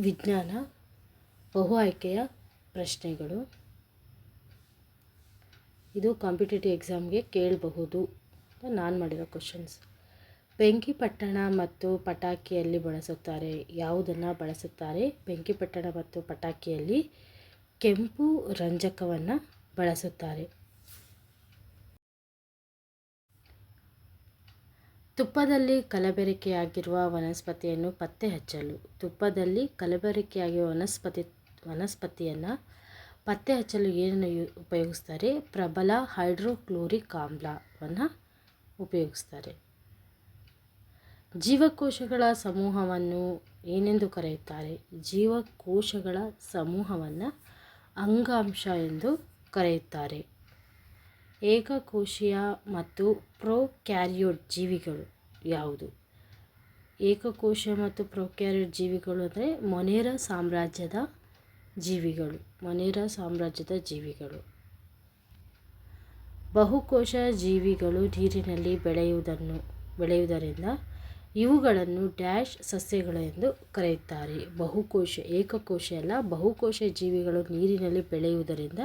ವಿಜ್ಞಾನ, ಬಹು ಆಯ್ಕೆಯ ಪ್ರಶ್ನೆಗಳು. ಇದು ಕಾಂಪಿಟೇಟಿವ್ ಎಕ್ಸಾಮ್ಗೆ ಕೇಳಬಹುದು ನಾನು ಮಾಡಿರೋ ಕ್ವಶನ್ಸ್ ಬೆಂಕಿಪಟ್ಟಣ ಮತ್ತು ಪಟಾಕಿಯಲ್ಲಿ ಬಳಸುತ್ತಾರೆ. ಯಾವುದನ್ನು ಬಳಸುತ್ತಾರೆ? ಬೆಂಕಿಪಟ್ಟಣ ಮತ್ತು ಪಟಾಕಿಯಲ್ಲಿ ಕೆಂಪು ರಂಜಕವನ್ನು ಬಳಸುತ್ತಾರೆ. ತುಪ್ಪದಲ್ಲಿ ಕಲಬೆರಕೆಯಾಗಿರುವ ವನಸ್ಪತಿಯನ್ನು ಪತ್ತೆ ಹಚ್ಚಲು. ತುಪ್ಪದಲ್ಲಿ ಕಲಬೆರಕೆಯಾಗಿರುವ ವನಸ್ಪತಿ, ವನಸ್ಪತಿಯನ್ನು ಪತ್ತೆ ಹಚ್ಚಲು ಏನನ್ನು ಉಪಯೋಗಿಸ್ತಾರೆ? ಪ್ರಬಲ ಹೈಡ್ರೋಕ್ಲೋರಿಕ್ ಆಮ್ಲವನ್ನು ಉಪಯೋಗಿಸ್ತಾರೆ. ಜೀವಕೋಶಗಳ ಸಮೂಹವನ್ನು ಏನೆಂದು ಕರೆಯುತ್ತಾರೆ? ಜೀವಕೋಶಗಳ ಸಮೂಹವನ್ನು ಅಂಗಾಂಶ ಎಂದು ಕರೆಯುತ್ತಾರೆ. ಏಕಕೋಶೀಯ ಮತ್ತು ಪ್ರೊಕ್ಯಾರಿಯೋಟ್ ಜೀವಿಗಳು ಯಾವುದು? ಏಕಕೋಶ ಮತ್ತು ಪ್ರೊಕ್ಯಾರಿಯೋಟ್ ಜೀವಿಗಳು ಅಂದರೆ ಮೊನೇರ ಸಾಮ್ರಾಜ್ಯದ ಜೀವಿಗಳು, ಮೊನೇರ ಸಾಮ್ರಾಜ್ಯದ ಜೀವಿಗಳು. ಬಹುಕೋಶ ಜೀವಿಗಳು ನೀರಿನಲ್ಲಿ ಬೆಳೆಯುವುದನ್ನು, ಬೆಳೆಯುವುದರಿಂದ ಇವುಗಳನ್ನು ಡ್ಯಾಶ್ ಸಸ್ಯಗಳು ಎಂದು ಕರೆಯುತ್ತಾರೆ. ಬಹುಕೋಶ, ಏಕಕೋಶ ಅಲ್ಲ, ಬಹುಕೋಶ ಜೀವಿಗಳು ನೀರಿನಲ್ಲಿ ಬೆಳೆಯುವುದರಿಂದ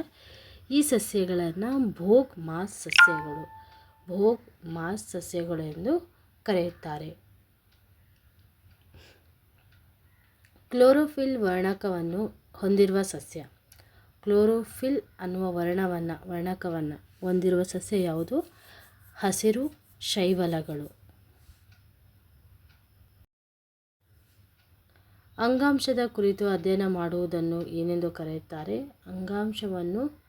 ಈ ಸಸ್ಯಗಳನ್ನು ಭೋಗ್ ಮಾಸ್ ಸಸ್ಯಗಳು, ಭೋಗ್ ಮಾಸ್ ಸಸ್ಯಗಳು ಎಂದು ಕರೆಯುತ್ತಾರೆ. ಕ್ಲೋರೋಫಿಲ್ ವರ್ಣಕವನ್ನು ಹೊಂದಿರುವ ಸಸ್ಯ. ಕ್ಲೋರೋಫಿಲ್ ಅನ್ನುವ ವರ್ಣವನ್ನು, ವರ್ಣಕವನ್ನು ಹೊಂದಿರುವ ಸಸ್ಯ ಯಾವುದು? ಹಸಿರು ಶೈವಲಗಳು. ಅಂಗಾಂಶದ ಕುರಿತು ಅಧ್ಯಯನ ಮಾಡುವುದನ್ನು ಏನೆಂದು ಕರೆಯುತ್ತಾರೆ? ಅಂಗಾಂಶವನ್ನು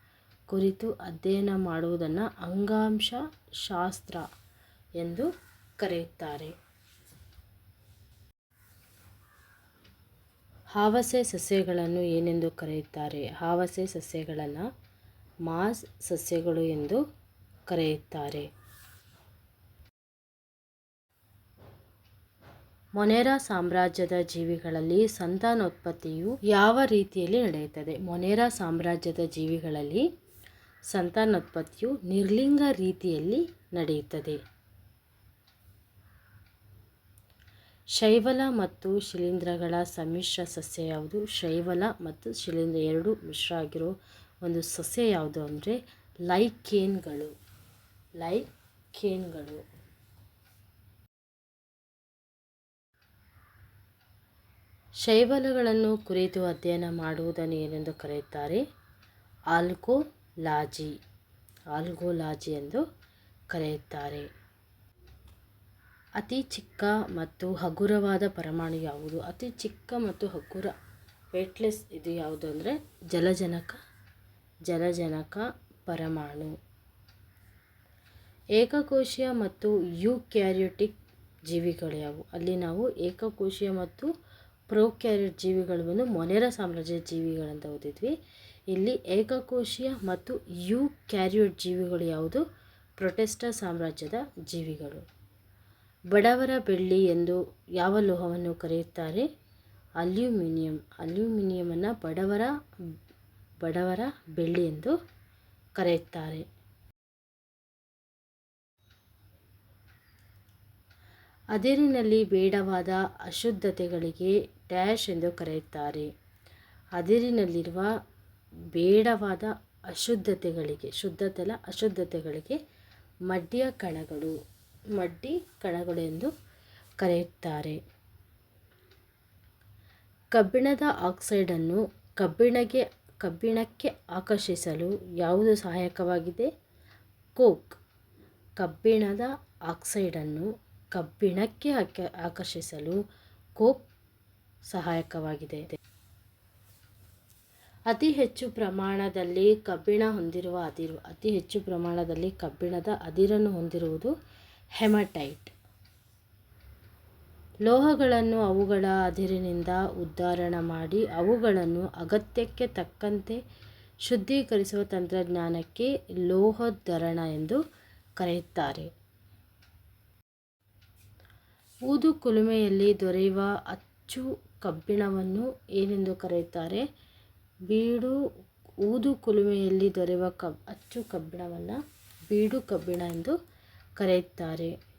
ಕುರಿತು ಅಧ್ಯಯನ ಮಾಡುವುದನ್ನು ಅಂಗಾಂಶ ಶಾಸ್ತ್ರ ಎಂದು ಕರೆಯುತ್ತಾರೆ. ಹಾವಸೆ ಸಸ್ಯಗಳನ್ನು ಏನೆಂದು ಕರೆಯುತ್ತಾರೆ? ಹಾವಸೆ ಸಸ್ಯಗಳನ್ನು ಮಾಸ್ ಸಸ್ಯಗಳು ಎಂದು ಕರೆಯುತ್ತಾರೆ. ಮೊನೆರಾ ಸಾಮ್ರಾಜ್ಯದ ಜೀವಿಗಳಲ್ಲಿ ಸಂತಾನೋತ್ಪತ್ತಿಯು ಯಾವ ರೀತಿಯಲ್ಲಿ ನಡೆಯುತ್ತದೆ? ಮೊನೆರಾ ಸಾಮ್ರಾಜ್ಯದ ಜೀವಿಗಳಲ್ಲಿ ಸಂತಾನೋತ್ಪತ್ತಿಯು ನಿರ್ಲಿಂಗ ರೀತಿಯಲ್ಲಿ ನಡೆಯುತ್ತದೆ. ಶೈವಲ ಮತ್ತು ಶಿಲೀಂಧ್ರಗಳ ಸಮ್ಮಿಶ್ರ ಸಸ್ಯ ಯಾವುದು? ಶೈವಲ ಮತ್ತು ಶಿಲೀಂಧ್ರ ಎರಡು ಮಿಶ್ರ ಆಗಿರೋ ಒಂದು ಸಸ್ಯ ಯಾವುದು ಅಂದರೆ ಲೈಕೇನ್ಗಳು. ಲೈಕೇನ್ಗಳು. ಶೈವಲಗಳನ್ನು ಕುರಿತು ಅಧ್ಯಯನ ಮಾಡುವುದನ್ನು ಏನೆಂದು ಕರೆಯುತ್ತಾರೆ? ಆಲ್ಗೋಲಾಜಿ ಆಲ್ಗೋಲಾಜಿ ಎಂದು ಕರೆಯುತ್ತಾರೆ. ಅತಿ ಚಿಕ್ಕ ಮತ್ತು ಹಗುರವಾದ ಪರಮಾಣು ಯಾವುದು? ಅತಿ ಚಿಕ್ಕ ಮತ್ತು ಹಗುರ ವೇಟ್ಲೆಸ್ ಇದು ಯಾವುದು ಅಂದರೆ ಜಲಜನಕ ಜಲಜನಕ ಪರಮಾಣು. ಏಕಕೋಶೀಯ ಮತ್ತು ಯುಕ್ಯಾರಿಯೋಟಿಕ್ ಜೀವಿಗಳು ಯಾವುವು? ಅಲ್ಲಿ ನಾವು ಏಕಕೋಶೀಯ ಮತ್ತು ಪ್ರೋಕ್ಯಾರಿಯೋಟ್ ಜೀವಿಗಳು ಬಂದು ಮೊನೆರ ಸಾಮ್ರಾಜ್ಯ ಜೀವಿಗಳಂತ ಓದಿದ್ವಿ. ಇಲ್ಲಿ ಏಕಕೋಶೀಯ ಮತ್ತು ಯುಕ್ಯಾರಿಯೋಟ್ ಜೀವಿಗಳು ಯಾವುದು? ಪ್ರೊಟೆಸ್ಟಾ ಸಾಮ್ರಾಜ್ಯದ ಜೀವಿಗಳು. ಬಡವರ ಬೆಳ್ಳಿ ಎಂದು ಯಾವ ಲೋಹವನ್ನು ಕರೆಯುತ್ತಾರೆ? ಅಲ್ಯೂಮಿನಿಯಂ. ಅಲ್ಯೂಮಿನಿಯಮನ್ನು ಬಡವರ ಬಡವರ ಬೆಳ್ಳಿ ಎಂದು ಕರೆಯುತ್ತಾರೆ. ಅದಿರಿನಲ್ಲಿ ಬೇಡವಾದ ಅಶುದ್ಧತೆಗಳಿಗೆ ಡ್ಯಾಶ್ ಎಂದು ಕರೆಯುತ್ತಾರೆ. ಅದಿರಿನಲ್ಲಿರುವ ಬೇಡವಾದ ಅಶುದ್ಧತೆಗಳಿಗೆ ಶುದ್ಧತೆ ಅಲ್ಲ ಅಶುದ್ಧತೆಗಳಿಗೆ ಮಡ್ಡಿಯ ಕಣಗಳು, ಮಡ್ಡಿ ಕಣಗಳು ಎಂದು ಕರೆಯುತ್ತಾರೆ. ಕಬ್ಬಿಣದ ಆಕ್ಸೈಡನ್ನು ಕಬ್ಬಿಣಗೆ, ಕಬ್ಬಿಣಕ್ಕೆ ಆಕರ್ಷಿಸಲು ಯಾವುದು ಸಹಾಯಕವಾಗಿದೆ? ಕೋಕ್ ಕಬ್ಬಿಣದ ಆಕ್ಸೈಡನ್ನು ಕಬ್ಬಿಣಕ್ಕೆ ಆಕ, ಆಕರ್ಷಿಸಲು ಕೋಕ್ ಸಹಾಯಕವಾಗಿದೆ. ಅತಿ ಹೆಚ್ಚು ಪ್ರಮಾಣದಲ್ಲಿ ಕಬ್ಬಿಣ ಹೊಂದಿರುವ ಅದಿರು, ಅತಿ ಹೆಚ್ಚು ಪ್ರಮಾಣದಲ್ಲಿ ಕಬ್ಬಿಣದ ಅದಿರನ್ನು ಹೊಂದಿರುವುದು ಹೆಮಟೈಟ್. ಲೋಹಗಳನ್ನು ಅವುಗಳ ಅದಿರಿನಿಂದ ಉದ್ಧಾರಣ ಮಾಡಿ ಅವುಗಳನ್ನು ಅಗತ್ಯಕ್ಕೆ ತಕ್ಕಂತೆ ಶುದ್ಧೀಕರಿಸುವ ತಂತ್ರಜ್ಞಾನಕ್ಕೆ ಲೋಹೋದ್ಧರಣ ಎಂದು ಕರೆಯುತ್ತಾರೆ. ಊದು ಕುಲುಮೆಯಲ್ಲಿ ದೊರೆಯುವ ಅಚ್ಚು ಕಬ್ಬಿಣವನ್ನು ಏನೆಂದು ಕರೆಯುತ್ತಾರೆ? ಬೀಡು ಊದು ಕುಲುಮೆಯಲ್ಲಿ ದೊರೆಯುವ ಕಬ್ ಅಚ್ಚು ಕಬ್ಬಿಣವನ್ನು ಬೀಡು ಕಬ್ಬಿಣ ಎಂದು ಕರೆಯುತ್ತಾರೆ.